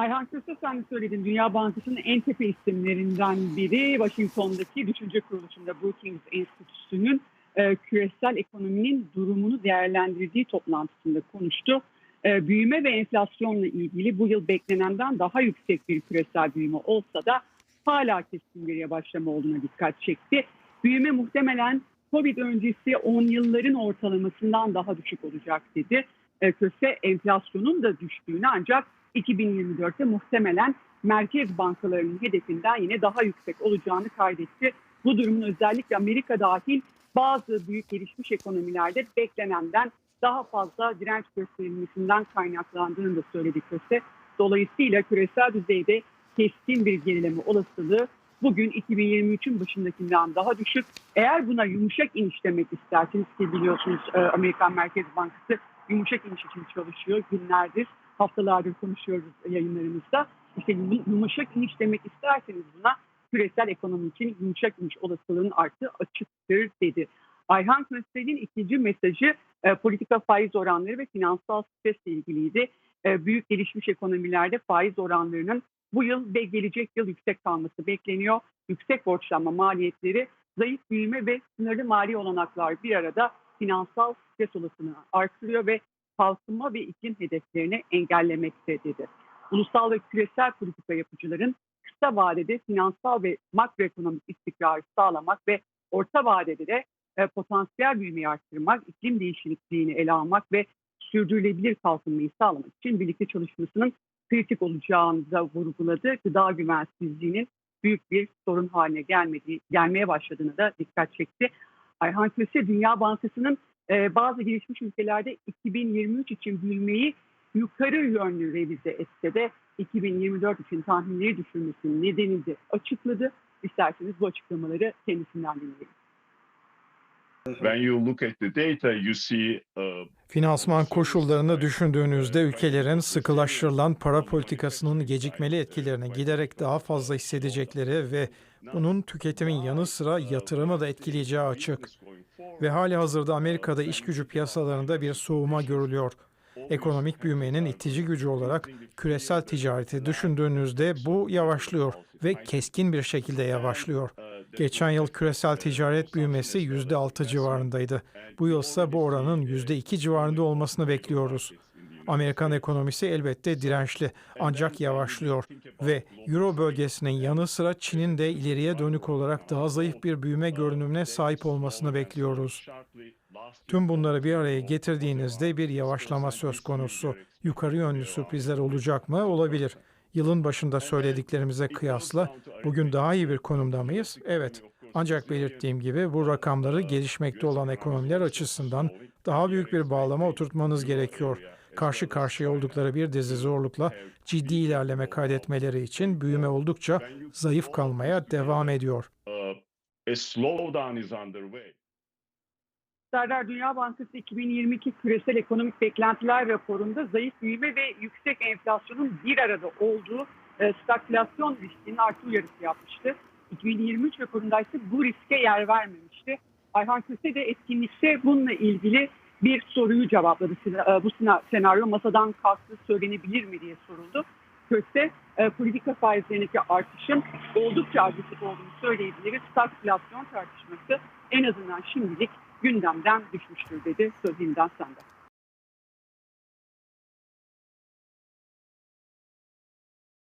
Ayhan Köse sen söyledin. Dünya Bankası'nın en tepe isimlerinden biri Washington'daki düşünce kuruluşunda Brookings Enstitüsü'nün e, küresel ekonominin durumunu değerlendirdiği toplantısında konuştu. E, büyüme ve enflasyonla ilgili bu yıl beklenenden daha yüksek bir küresel büyüme olsa da hala keskin bir yavaşlama olduğuna dikkat çekti. Büyüme muhtemelen Covid öncesi 10 yılların ortalamasından daha düşük olacak dedi. E, Köse enflasyonun da düştüğünü ancak 2024'te muhtemelen merkez bankalarının hedefinden yine daha yüksek olacağını kaydetti. Bu durumun özellikle Amerika dahil bazı büyük gelişmiş ekonomilerde beklenenden daha fazla direnç gösterilmesinden kaynaklandığını da söyledi Köse. Dolayısıyla küresel düzeyde keskin bir gerileme olasılığı bugün 2023'ün başındakinden daha düşük. Eğer buna yumuşak iniş demek isterseniz ki biliyorsunuz e, Amerikan Merkez Bankası yumuşak iniş için çalışıyor günlerdir haftalardır konuşuyoruz yayınlarımızda. İşte yumuşak iniş demek isterseniz buna küresel ekonomi için yumuşak iniş olasılığının arttığı açıktır dedi. Ayhan Köstel'in ikinci mesajı e, politika faiz oranları ve finansal stresle ilgiliydi. E, büyük gelişmiş ekonomilerde faiz oranlarının bu yıl ve gelecek yıl yüksek kalması bekleniyor. Yüksek borçlanma maliyetleri, zayıf büyüme ve sınırlı mali olanaklar bir arada finansal stres olasılığını artırıyor ve kalkınma ve iklim hedeflerini engellemekte dedi. Ulusal ve küresel politika yapıcıların kısa vadede finansal ve makroekonomik istikrarı sağlamak ve orta vadede de e, potansiyel büyümeyi arttırmak, iklim değişikliğini ele almak ve sürdürülebilir kalkınmayı sağlamak için birlikte çalışmasının kritik olacağını da vurguladı. Gıda güvensizliğinin büyük bir sorun haline gelmediği, gelmeye başladığını da dikkat çekti. Ayhan Köse Dünya Bankası'nın e, bazı gelişmiş ülkelerde 2023 için büyümeyi yukarı yönlü revize etse de 2024 için tahminleri düşürmesinin nedenini de açıkladı. İsterseniz bu açıklamaları kendisinden dinleyelim. Finansman koşullarını düşündüğünüzde ülkelerin sıkılaştırılan para politikasının gecikmeli etkilerini giderek daha fazla hissedecekleri ve bunun tüketimin yanı sıra yatırımı da etkileyeceği açık. Ve hali hazırda Amerika'da iş gücü piyasalarında bir soğuma görülüyor. Ekonomik büyümenin itici gücü olarak küresel ticareti düşündüğünüzde bu yavaşlıyor ve keskin bir şekilde yavaşlıyor. Geçen yıl küresel ticaret büyümesi %6 civarındaydı. Bu yıl ise bu oranın %2 civarında olmasını bekliyoruz. Amerikan ekonomisi elbette dirençli ancak yavaşlıyor ve Euro bölgesinin yanı sıra Çin'in de ileriye dönük olarak daha zayıf bir büyüme görünümüne sahip olmasını bekliyoruz. Tüm bunları bir araya getirdiğinizde bir yavaşlama söz konusu. Yukarı yönlü sürprizler olacak mı? Olabilir. Yılın başında söylediklerimize kıyasla bugün daha iyi bir konumda mıyız? Evet. Ancak belirttiğim gibi bu rakamları gelişmekte olan ekonomiler açısından daha büyük bir bağlama oturtmanız gerekiyor. Karşı karşıya oldukları bir dizi zorlukla ciddi ilerleme kaydetmeleri için büyüme oldukça zayıf kalmaya devam ediyor. uh, a slowdown is underway. Serdar Dünya Bankası 2022 küresel ekonomik beklentiler raporunda zayıf büyüme ve yüksek enflasyonun bir arada olduğu e, stagflasyon riskinin artı uyarısı yapmıştı. 2023 raporunda ise bu riske yer vermemişti. Ayhan Köse de etkinlikte bununla ilgili bir soruyu cevapladı. E, Bu senaryo masadan kalktı söylenebilir mi diye soruldu. Köse e, politika faizlerindeki artışın oldukça agresif olduğunu söyleyebiliriz. Stagflasyon tartışması en azından şimdilik gündemden düşmüştür dedi. Söz sende.